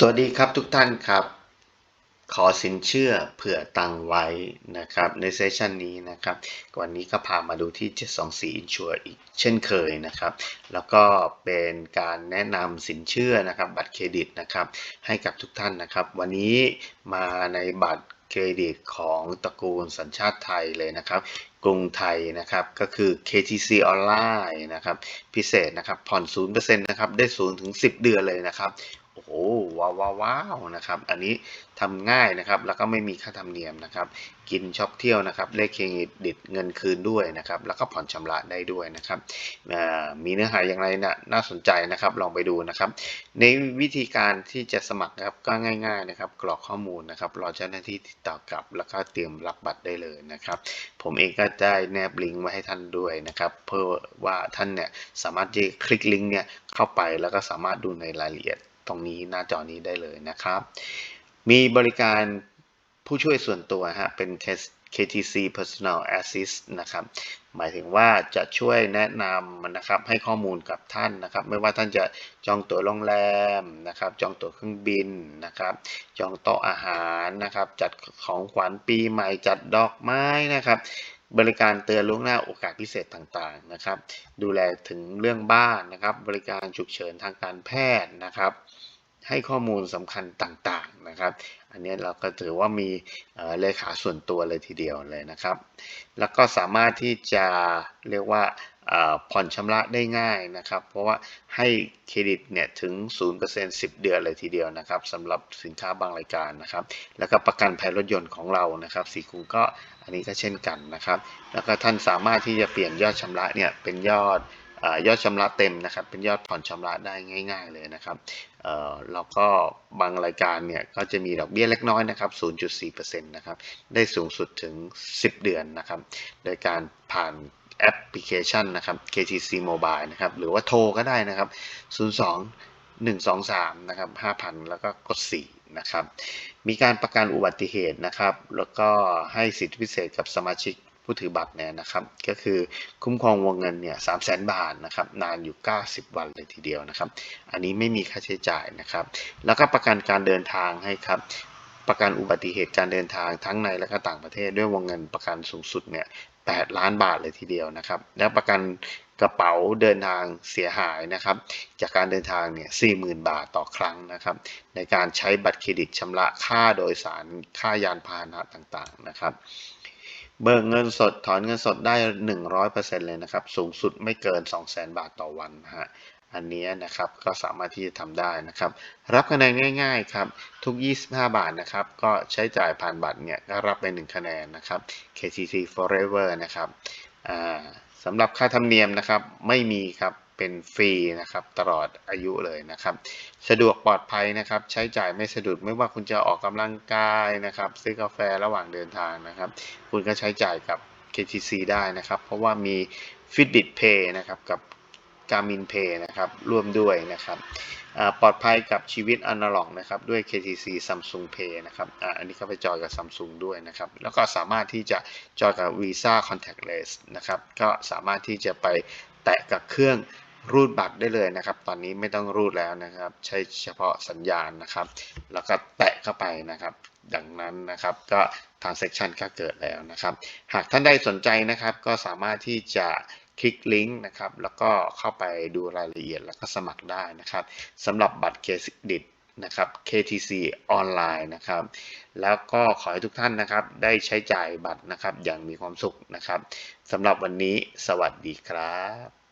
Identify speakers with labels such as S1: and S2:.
S1: สวัสดีครับทุกท่านครับ ขอสินเชื่อเผื่อตังไว้นะครับในเซสชันนี้นะครับวันนี้ก็พามาดูที่ 724 Insure อีกเช่นเคยนะครับ แล้วก็เป็นการแนะนำสินเชื่อนะครับบัตรเครดิตนะครับให้กับทุกท่านนะครับ วันนี้มาในบัตรเครดิตของตระกูลสัญชาติไทยเลยนะครับ กรุงไทยนะครับก็คือ KTC ออนไลน์นะครับพิเศษนะครับผ่อน 0%นะครับได้ 0 ถึง 10 เดือนเลยนะครับ โอ้โหว้าวว้าวนะครับ อันนี้ทำง่ายนะครับ แล้วก็ไม่มีค่าธรรมเนียมนะครับ กินช็อปเที่ยวนะครับเลขเครดิตเงินคืนด้วยนะครับ แล้วก็ผ่อนชำระได้ด้วยนะครับ มีเนื้อหาอย่างไรนะน่าสนใจนะครับ ลองไปดูนะครับ ในวิธีการที่จะสมัครครับก็ง่าย ๆนะครับ กรอกข้อมูลนะครับ รอเจ้าหน้าที่ติดต่อกลับ แล้วก็เตรียมรับบัตรได้เลยนะครับ ผมเองก็ได้แนบลิงก์ไว้ให้ท่านด้วยนะครับ เพื่อว่าท่านเนี่ยสามารถที่คลิกลิงก์เนี่ยเข้าไปแล้วก็สามารถดูในรายละเอียด ตรงนี้หน้าจอนี้ได้เลยนะครับ มีบริการผู้ช่วยส่วนตัวฮะเป็น KTC Personal Assist นะครับ หมายถึงว่าจะช่วยแนะนำนะครับให้ข้อมูลกับท่านนะครับ ไม่ว่าท่านจะจองตั๋วโรงแรมนะครับ จองตั๋วเครื่องบินนะครับ จองโต๊ะอาหารนะครับ จัดของขวัญปีใหม่จัดดอกไม้นะครับบริการเตือนล่วงหน้าโอกาสพิเศษต่างๆนะครับ ดูแลถึงเรื่องบ้านนะครับ บริการฉุกเฉินทางการแพทย์นะครับ ให้ข้อมูลสำคัญต่างๆนะครับ อันนี้เราก็ถือว่ามีเลขาส่วนตัวเลยทีเดียวเลยนะครับ แล้วก็สามารถที่จะเรียกว่าผ่อนชำระได้ง่ายนะครับ เพราะว่าให้เครดิตเนี่ยถึง 0% 10 เดือนเลยทีเดียวนะครับสำหรับสินค้าบางรายการนะครับ แล้วก็ประกันภัยรถยนต์ของเรานะครับสีคุงก็อันนี้ก็เช่นกันนะครับ แล้วก็ท่านสามารถที่จะเปลี่ยนยอดชำระเนี่ยเป็นยอดยอดชำระเต็มนะครับ เป็นยอดผ่อนชำระได้ง่าย ๆ เลยนะครับ แล้วก็บางรายการเนี่ยก็จะมีดอกเบี้ยเล็กน้อยนะครับ 0.4%นะครับ ได้สูงสุดถึง 10 เดือนนะครับ โดยการผ่านแอปพลิเคชันนะครับ KTC Mobile นะครับ หรือว่าโทรก็ได้นะครับ 02 123นะครับ5,000 แล้วก็กด4นะครับ มีการประกันอุบัติเหตุนะครับ แล้วก็ให้สิทธิพิเศษกับสมาชิก ผู้ถือบัตรเนี่ยนะครับ ก็คือคุ้มครองวงเงินเนี่ยสามแสนบาทนะครับนานอยู่ 90 วันเลยทีเดียวนะครับ อันนี้ไม่มีค่าใช้จ่ายนะครับ แล้วก็ประกันการเดินทางให้ครับประกันอุบัติเหตุการเดินทางทั้งในและก็ต่างประเทศด้วยวงเงินประกันสูงสุดเนี่ย8ล้านบาทเลยทีเดียวนะครับ แล้วประกันกระเป๋าเดินทางเสียหายนะครับ จากการเดินทางเนี่ย40,000 บาทต่อครั้งนะครับ ในการใช้บัตรเครดิตชำระค่าโดยสารค่ายานพาหนะต่างๆนะครับ เบิกเงินสดถอนเงินสดได้ 100%เลยนะครับ สูงสุดไม่เกิน 200,000 บาทต่อวันฮะอันนี้นะครับก็สามารถที่จะทำได้นะครับ รับคะแนนง่ายๆครับทุก 25 บาทนะครับ ก็ใช้จ่ายผ่านบัตรเนี่ยก็รับไป 1 คะแนนนะครับ KCC Forever นะครับสำหรับค่าธรรมเนียมนะครับไม่มีครับ เป็นฟรีนะครับตลอดอายุเลยนะครับ สะดวกปลอดภัยนะครับ ใช้จ่ายไม่สะดุดไม่ว่าคุณจะออกกำลังกายนะครับ ซื้อกาแฟระหว่างเดินทางนะครับ คุณก็ใช้จ่ายกับ KTC ได้นะครับ เพราะว่ามี Fitbit Pay นะครับกับ Garmin Pay นะครับร่วมด้วยนะครับปลอดภัยกับชีวิตอนาล็อกนะครับด้วย KTC Samsung Pay นะครับออันนี้ก็ไปจอยกับ Samsung ด้วยนะครับ แล้วก็สามารถที่จะจอยกับ Visa Contactless นะครับ ก็สามารถที่จะไปแตะกับเครื่อง รูดบัตรได้เลยนะครับ ตอนนี้ไม่ต้องรูดแล้วนะครับ ใช้เฉพาะสัญญาณนะครับ แล้วก็แตะเข้าไปนะครับ ดังนั้นนะครับ ก็ทางเซสชันก็เกิดแล้วนะครับ หากท่านใดสนใจนะครับ ก็สามารถที่จะคลิกลิงก์นะครับ แล้วก็เข้าไปดูรายละเอียดแล้วก็สมัครได้นะครับสำหรับบัตรเครดิตนะครับ KTC ออนไลน์นะครับ แล้วก็ขอให้ทุกท่านนะครับ ได้ใช้จ่ายบัตรนะครับ อย่างมีความสุขนะครับสำหรับวันนี้สวัสดีครับ